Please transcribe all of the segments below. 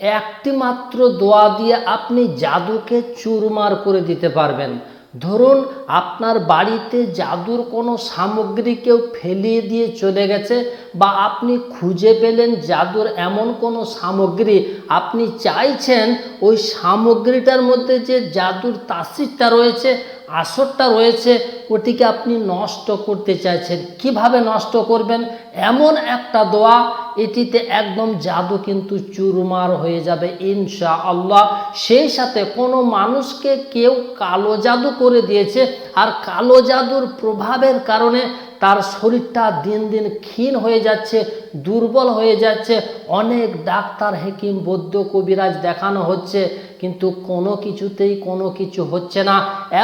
একটি মাত্র দোয়া দিয়ে আপনি জাদুকে চুরমার করে দিতে পারবেন। ধরুন, আপনার বাড়িতে জাদুর কোনো সামগ্রী কেউ ফেলিয়ে দিয়ে চলে গেছে বা আপনি খুঁজে পেলেন জাদুর এমন কোনো সামগ্রী, আপনি চাইছেন ওই সামগ্রীটার মধ্যে যে জাদুর তাসিরটা রয়েছে আসরটা রয়েছে, ওটিকে আপনি নষ্ট করতে চাইছেন। কীভাবে নষ্ট করবেন? এমন একটা দোয়া, এটিতে একদম জাদু কিন্তু চুরমার হয়ে যাবে ইনশা আল্লাহ সেই সাথে কোনো মানুষকে কেউ কালো জাদু করে দিয়েছে, আর কালো জাদুর প্রভাবের কারণে তার শরীরটা দিন দিন ক্ষীণ হয়ে যাচ্ছে, দুর্বল হয়ে যাচ্ছে। অনেক ডাক্তার, হেকিম বৈদ্য কবিরাজ দেখানো হচ্ছে কিন্তু কোনো কিছুতেই কোনো কিছু হচ্ছে না।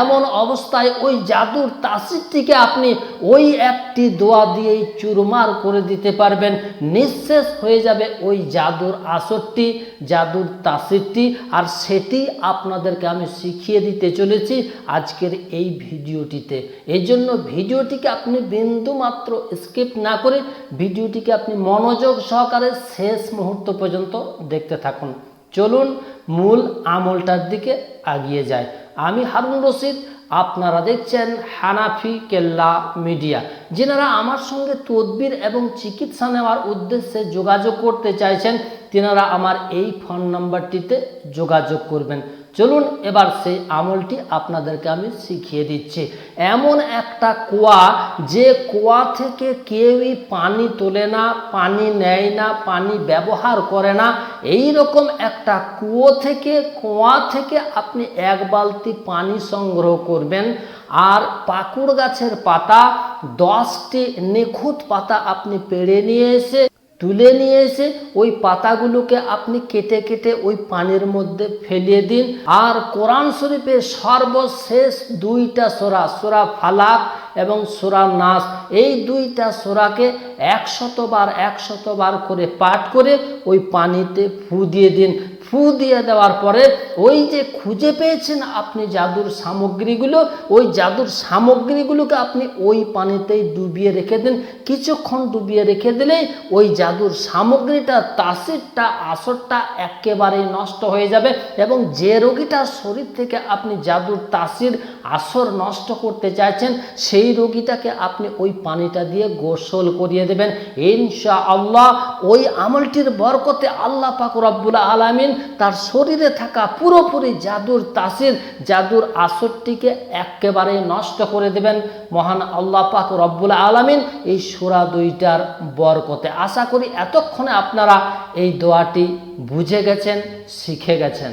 এমন অবস্থায় ওই জাদুর তাসিরটিকে আপনি ওই একটি দোয়া দিয়েই চুরমার করে দিতে পারবেন। নিঃশেষ হয়ে যাবে ওই জাদুর আসরটি, জাদুর তাসিরটি আর সেটি আপনাদেরকে আমি শিখিয়ে দিতে চলেছি আজকের এই ভিডিওটিতে। এই জন্য ভিডিওটিকে আপনি বিন্দু মাত্র স্কিপ না করে ভিডিওটিকে আপনি মনোযোগ সহকারে শেষ মুহূর্ত পর্যন্ত দেখতে থাকুন। চলুন মূল আমলটার দিকে আগিয়ে যায় আমি হারুন রশিদ, আপনারা দেখছেন হানাফি কেল্লা মিডিয়া। যেনারা আমার সঙ্গে তদবির এবং চিকিৎসা নেওয়ার উদ্দেশ্যে যোগাযোগ করতে চাইছেন, তেনারা আমার এই ফোন নাম্বারটিতে যোগাযোগ করবেন। চলুন এবার সেই আমলটি আপনাদেরকে আমি শিখিয়ে দিচ্ছি। এমন একটা কুয়া, যে কুয়া থেকে কেউই পানি তোলে না, পানি নেয় না, পানি ব্যবহার করে না। এই রকম একটা কুয়ো থেকে, কুয়া থেকে আপনি এক বালতি পানি সংগ্রহ করবেন। আর পাকুড় গাছের পাতা, দশটি নিখুঁত পাতা আপনি পেড়ে নিয়ে এসে তুলে নিয়ে এসে ওই পাতাগুলোকে আপনি কেটে কেটে ওই পানির মধ্যে ফেলিয়ে দিন। আর কোরআন শরীফের সর্বশেষ দুইটা সোরা সোরা ফালাক এবং সোরা নাস, এই দুইটা সোরাকে একশতবার একশতবার করে পাঠ করে ওই পানিতে ফু দিয়ে দিন। ফু দিয়ে দেওয়ার পরে ওই যে খুঁজে পেয়েছেন আপনি জাদুর সামগ্রীগুলো, ওই জাদুর সামগ্রীগুলোকে আপনি ওই পানিতেই ডুবিয়ে রেখে দিন। কিছুক্ষণ ডুবিয়ে রেখে দিলেই ওই জাদুর সামগ্রীটা, তাসিরটা, আসরটা একেবারেই নষ্ট হয়ে যাবে এবং যে রোগীটার শরীর থেকে আপনি জাদুর তাসির, আসর নষ্ট করতে চাইছেন, সেই রোগীটাকে আপনি ওই পানিটা দিয়ে গোসল করিয়ে দেবেন। ইনশা আল্লাহ ওই আমলটির বরকতে আল্লাহ পাক রব্বুল আলামিন তার শরীরে থাকা পুরোপুরি জাদুর তাসির, জাদুর আসরটিকে একেবারে নষ্ট করে দেবেন মহান আল্লাহ পাক রব্বুল আলমিন। এই সোরা দুইটার বরকতে আশা করি এতক্ষণে আপনারা এই দোয়াটি বুঝে গেছেন, শিখে গেছেন।